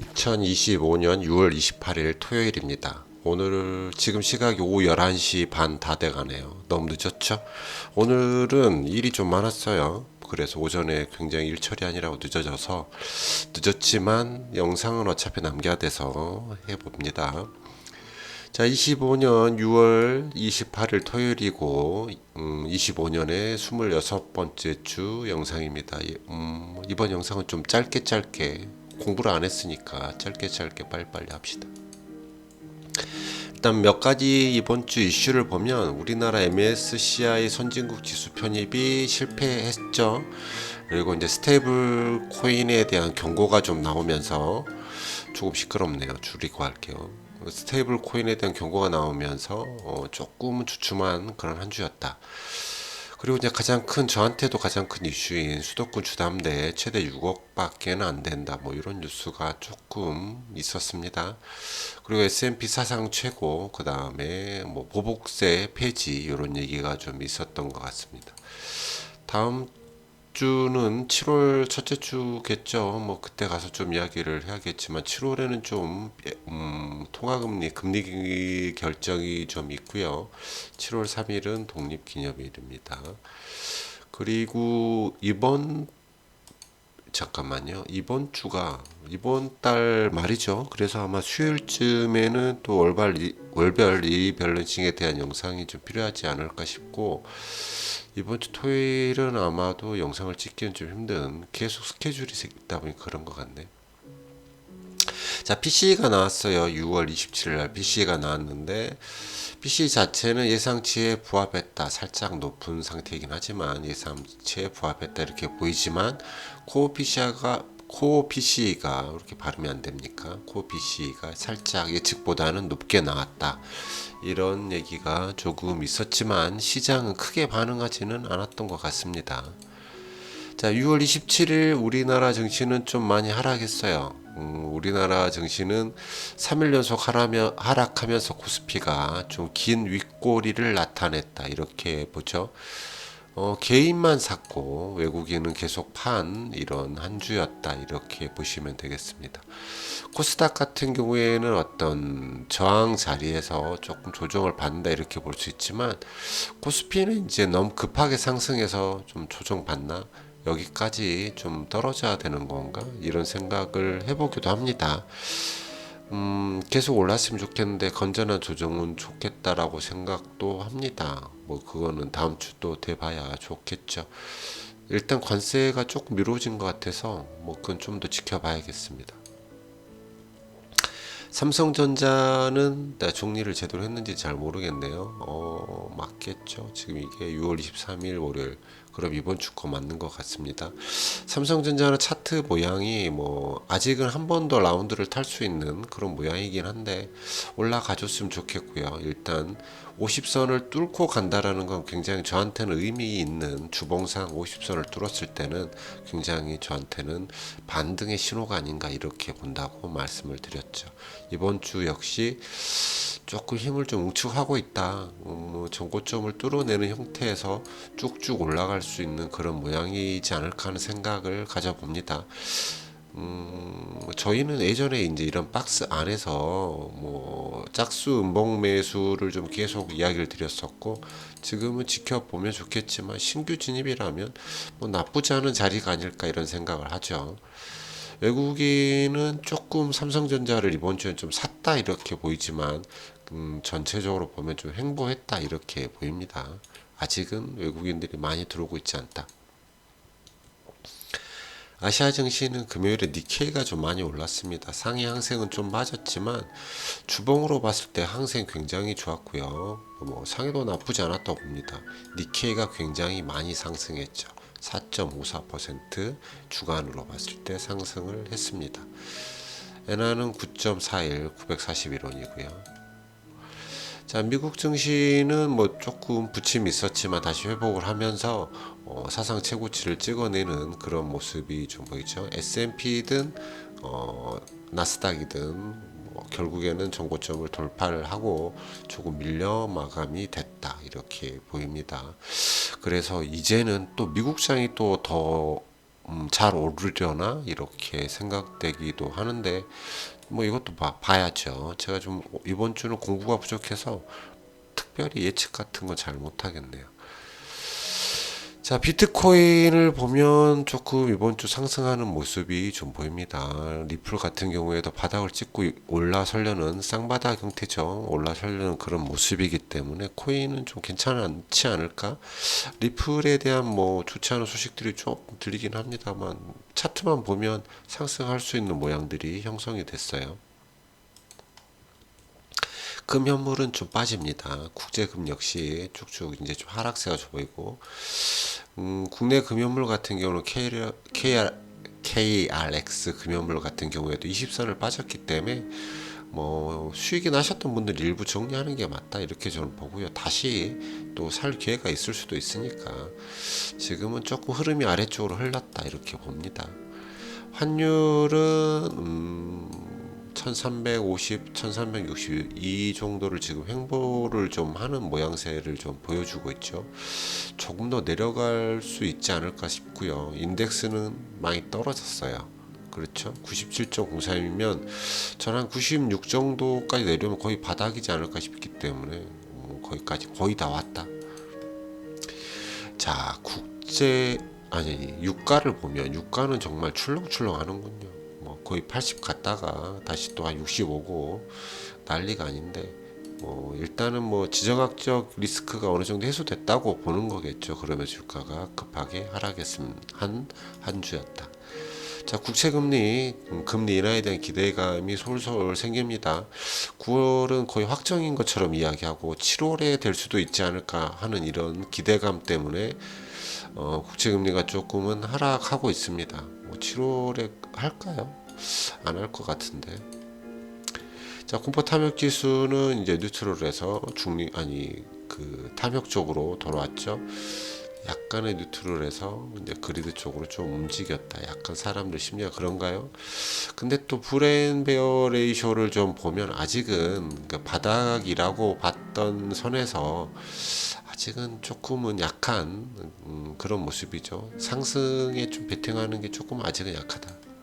2025년 6월 28일 토요일입니다. 오늘 지금 시각이 오후 11시 반 다 돼가네요. 너무 늦었죠? 오늘은 일이 좀 많았어요. 그래서 오전에 굉장히 일 처리하느라고 늦어져서 늦었지만 영상은 어차피 남겨야 돼서 해봅니다. 자, 25년 6월 28일 토요일이고, 음, 25년의 26번째 주 영상입니다. 이- 음, 이번 영상은 좀 짧게 짧게 공부를 안 했으니까 짧게 짧게 빨리빨리 합시다. 일단 몇 가지 이번 주 이슈를 보면 우리나라 MSCI 선진국 지수 편입이 실패했죠. 그리고 이제 스테이블 코인에 대한 경고가 좀 나오면서 조금 시끄럽네요. 줄이고 할게요. 스테이블 코인에 대한 경고가 나오면서 어, 조금 주춤한 그런 한 주였다. 그리고 이제 가장 큰 저한테도 가장 큰 이슈인 수도권 주담대 최대 6억밖에는 안 된다. 뭐 이런 뉴스가 조금 있었습니다. 그리고 S&P 사상 최고 그 다음에 뭐 보복세 폐지 이런 얘기가 좀 있었던 것 같습니다. 다음 주는 7월 첫째 주겠죠. 뭐 그때 가서 좀 이야기를 해야겠지만 7월에는 좀 음, 통화금리 금리 결정이 좀 있고요. 7월 3일은 독립기념일입니다. 그리고 이번 잠깐만요. 이번 주가 이번 달 말이죠. 그래서 아마 수요일쯤에는 또 리, 월별 리밸런싱에 대한 영상이 좀 필요하지 않을까 싶고 이번 주 토요일은 아마도 영상을 찍기는 좀 힘든 계속 스케줄이 있다 보니 그런 것 같네. 자, PC가 나왔어요. 6월 27일 날 PC가 나왔는데 PC 자체는 예상치에 부합했다. 살짝 높은 상태이긴 하지만 예상치에 부합했다 이렇게 보이지만 코어 PC가 코어 PC가 이렇게 발음이 안 됩니까? 코어 PC가 살짝 예측보다는 높게 나왔다. 이런 얘기가 조금 있었지만 시장은 크게 반응하지는 않았던 것 같습니다. 자, 6월 27일 우리나라 증시는 좀 많이 하락했어요. 음, 우리나라 증시는 3일 연속 하라며, 하락하면서 코스피가 좀 긴 윗꼬리를 나타냈다. 이렇게 보죠. 어, 개인만 샀고 외국인은 계속 판 이런 한 주였다. 이렇게 보시면 되겠습니다. 코스닥 같은 경우에는 어떤 저항 자리에서 조금 조정을 받는다 이렇게 볼 수 있지만 코스피는 이제 너무 급하게 상승해서 좀 조정 받나 여기까지 좀 떨어져야 되는 건가 이런 생각을 해보기도 합니다. 음, 계속 올랐으면 좋겠는데 건전한 조정은 좋겠다라고 생각도 합니다. 뭐 그거는 다음 주 또 돼봐야 좋겠죠. 일단 관세가 조금 미뤄진 것 같아서 뭐 그건 좀 더 지켜봐야겠습니다. 삼성전자는 나 정리를 제대로 했는지 잘 모르겠네요. 어, 맞겠죠. 지금 이게 6월 23일 월요일. 그럼 이번 주 거 맞는 것 같습니다. 삼성전자는 차트 모양이 뭐 아직은 한 번 더 라운드를 탈 수 있는 그런 모양이긴 한데 올라가줬으면 좋겠고요. 일단 50선을 뚫고 간다라는 건 굉장히 저한테는 의미 있는 주봉상 50선을 뚫었을 때는 굉장히 저한테는 반등의 신호가 아닌가 이렇게 본다고 말씀을 드렸죠. 이번 주 역시 조금 힘을 좀 응축하고 있다. 음, 뭐 전고점을 뚫어내는 형태에서 쭉쭉 올라갈 수 있는 그런 모양이지 않을까 하는 생각을 가져봅니다. 음, 저희는 예전에 이제 이런 박스 안에서 뭐 짝수 음봉 매수를 좀 계속 이야기를 드렸었고 지금은 지켜보면 좋겠지만 신규 진입이라면 뭐 나쁘지 않은 자리가 아닐까 이런 생각을 하죠. 외국인은 조금 삼성전자를 이번 주에 좀 샀다 이렇게 보이지만 음, 전체적으로 보면 좀 횡보했다 이렇게 보입니다. 아직은 외국인들이 많이 들어오고 있지 않다. 아시아 증시는 금요일에 니케이가 좀 많이 올랐습니다. 상해 항생은 좀 빠졌지만 주봉으로 봤을 때 항생 굉장히 좋았고요. 뭐 상해도 나쁘지 않았다고 봅니다. 니케이가 굉장히 많이 상승했죠. 4.54% 주간으로 봤을 때 상승을 했습니다. 엔화는 9.41, 941원이고요. 자, 미국 증시는 뭐 조금 부침이 있었지만 다시 회복을 하면서 어, 사상 최고치를 찍어내는 그런 모습이 좀 보이죠. S&P든 어, 나스닥이든 뭐 결국에는 정고점을 돌파를 하고 조금 밀려 마감이 됐다 이렇게 보입니다. 그래서 이제는 또 미국 시장이 또 더 음, 잘 오르려나 이렇게 생각되기도 하는데 뭐 이것도 봐, 봐야죠. 제가 좀 이번 주는 공부가 부족해서 특별히 예측 같은 건 잘 못하겠네요. 자, 비트코인을 보면 조금 이번 주 상승하는 모습이 좀 보입니다. 리플 같은 경우에도 바닥을 찍고 올라서려는 쌍바닥 형태죠. 올라서려는 그런 모습이기 때문에 코인은 좀 괜찮지 않을까? 리플에 대한 뭐 좋지 않은 소식들이 조금 들리긴 합니다만 차트만 보면 상승할 수 있는 모양들이 형성이 됐어요. 금현물은 좀 빠집니다. 국제금 역시 쭉쭉 이제 좀 하락세가 좀 보이고, 음, 국내 금연물 같은 경우는 KR, KR, KRX 금연물 같은 경우에도 20선을 빠졌기 때문에 뭐 수익이 나셨던 분들 일부 정리하는 게 맞다 이렇게 저는 보고요. 다시 또 살 기회가 있을 수도 있으니까 지금은 조금 흐름이 아래쪽으로 흘렀다 이렇게 봅니다. 환율은 음, 1350, 1360 이 정도를 지금 횡보를 좀 하는 모양새를 좀 보여주고 있죠. 조금 더 내려갈 수 있지 않을까 싶고요. 인덱스는 많이 떨어졌어요. 그렇죠. 97.03이면 전 한 96 정도까지 내려면 거의 바닥이지 않을까 싶기 때문에 음, 거기까지 거의 다 왔다. 자, 국제 아니 유가를 보면 유가는 정말 출렁출렁 하는군요. 뭐 거의 80 갔다가 다시 또 한60 오고 난리가 아닌데 뭐 일단은 뭐 지정학적 리스크가 어느 정도 해소됐다고 보는 거겠죠. 그러면서 유가가 급하게 하락했음 한한 주였다. 자, 국채 금리, 음, 금리 인하에 대한 기대감이 솔솔 생깁니다. 9월은 거의 확정인 것처럼 이야기하고 7월에 될 수도 있지 않을까 하는 이런 기대감 때문에 어, 국채 금리가 조금은 하락하고 있습니다. 뭐 7월에 할까요? 안 할 것 같은데. 자, 공포 탐욕 지수는 이제 뉴트럴에서 중립 아니 그 탐욕 쪽으로 돌아왔죠. 약간의 뉴트럴에서 이제 그리드 쪽으로 좀 움직였다. 약간 사람들 심리가 그런가요? 근데 또 브레인 베어 레이쇼를 좀 보면 아직은 그 바닥이라고 봤던 선에서 아직은 조금은 약한 음, 그런 모습이죠. 상승에 좀 베팅하는 게 조금 아직은 약하다.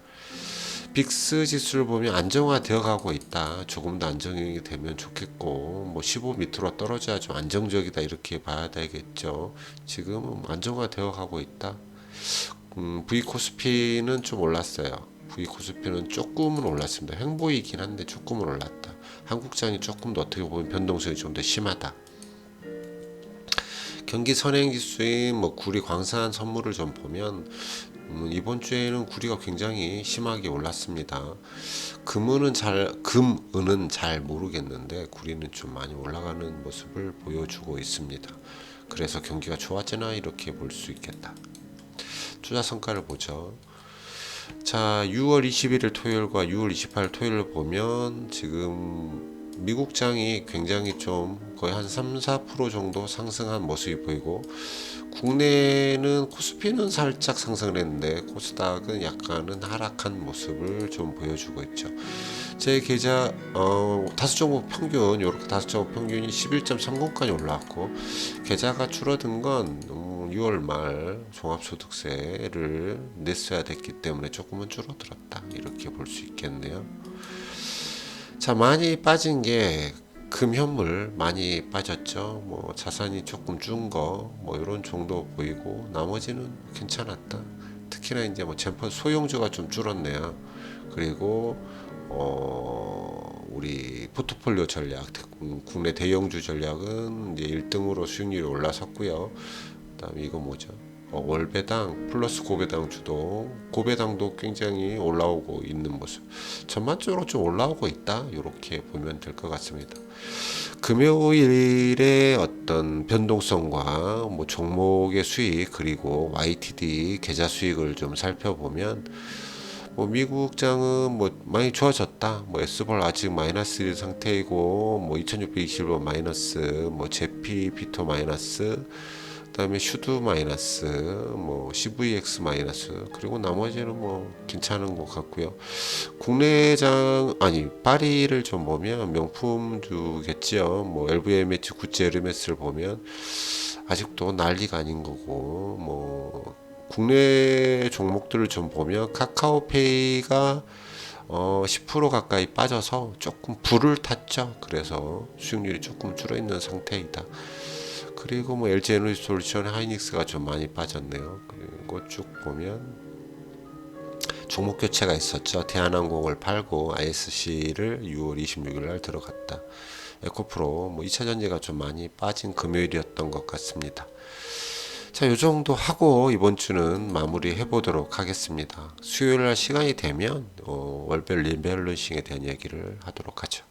빅스 지수를 보면 안정화되어 가고 있다. 조금 더 안정이 되면 좋겠고, 뭐 15 밑으로 떨어져야 좀 안정적이다 이렇게 봐야 되겠죠. 지금은 안정화되어 가고 있다. 음, V 코스피는 좀 올랐어요. V 코스피는 조금은 올랐습니다. 횡보이긴 한데 조금은 올랐다. 한국장이 조금 더 어떻게 보면 변동성이 좀 더 심하다. 경기 선행지수인 뭐 구리 광산 선물을 좀 보면 음, 이번 주에는 구리가 굉장히 심하게 올랐습니다. 금은은 잘 금은은 잘 모르겠는데 구리는 좀 많이 올라가는 모습을 보여주고 있습니다. 그래서 경기가 좋아지나 이렇게 볼 수 있겠다. 투자 성과를 보죠. 자, 6월 21일 토요일과 6월 28일 토요일을 보면 지금 미국장이 굉장히 좀 거의 한 3, 4% 정도 상승한 모습이 보이고 국내는 코스피는 살짝 상승을 했는데 코스닥은 약간은 하락한 모습을 좀 보여주고 있죠. 제 계좌 어, 다섯 종목 평균 이렇게 다섯 종목 평균이 11.30까지 올라왔고 계좌가 줄어든 건 음, 6월 말 종합소득세를 냈어야 됐기 때문에 조금은 줄어들었다 이렇게 볼 수 있겠네요. 자 많이 빠진 게 금현물 많이 빠졌죠. 뭐 자산이 조금 준 거 뭐 이런 정도 보이고 나머지는 괜찮았다. 특히나 이제 뭐 젠퍼 소형주가 좀 줄었네요. 그리고 어 우리 포트폴리오 전략 국내 대형주 전략은 이제 1등으로 수익률이 올라섰고요. 그다음에 이거 뭐죠? 어, 월배당 플러스 고배당 주도. 고배당도 굉장히 올라오고 있는 모습. 전반적으로 좀 올라오고 있다. 이렇게 보면 될 것 같습니다. 금요일의 어떤 변동성과 뭐 종목의 수익 그리고 YTD 계좌 수익을 좀 살펴보면 뭐 미국장은 뭐 많이 좋아졌다. 뭐 S볼 아직 마이너스 상태이고 뭐 2620원 마이너스 뭐 제피 피토 마이너스 그다음에 슈드 마이너스 뭐 CVX 마이너스 그리고 나머지는 뭐 괜찮은 것 같고요. 국내장 아니 파리를 좀 보면 명품주겠지요. 뭐 LVMH, 구찌, 에르메스를 보면 아직도 난리가 아닌 거고 뭐 국내 종목들을 좀 보면 카카오페이가 어, 10% 가까이 빠져서 조금 불을 탔죠. 그래서 수익률이 조금 줄어 있는 상태이다. 그리고 뭐 LG 에너지 솔루션, 하이닉스가 좀 많이 빠졌네요. 그리고 쭉 보면 종목 교체가 있었죠. 대한항공을 팔고 ISC를 6월 26일 날 들어갔다. 에코프로 뭐 2차 전지가 좀 많이 빠진 금요일이었던 것 같습니다. 자, 요 정도 하고 이번 주는 마무리 해보도록 하겠습니다. 수요일 날 시간이 되면 어, 월별 리밸런싱에 대한 얘기를 하도록 하죠.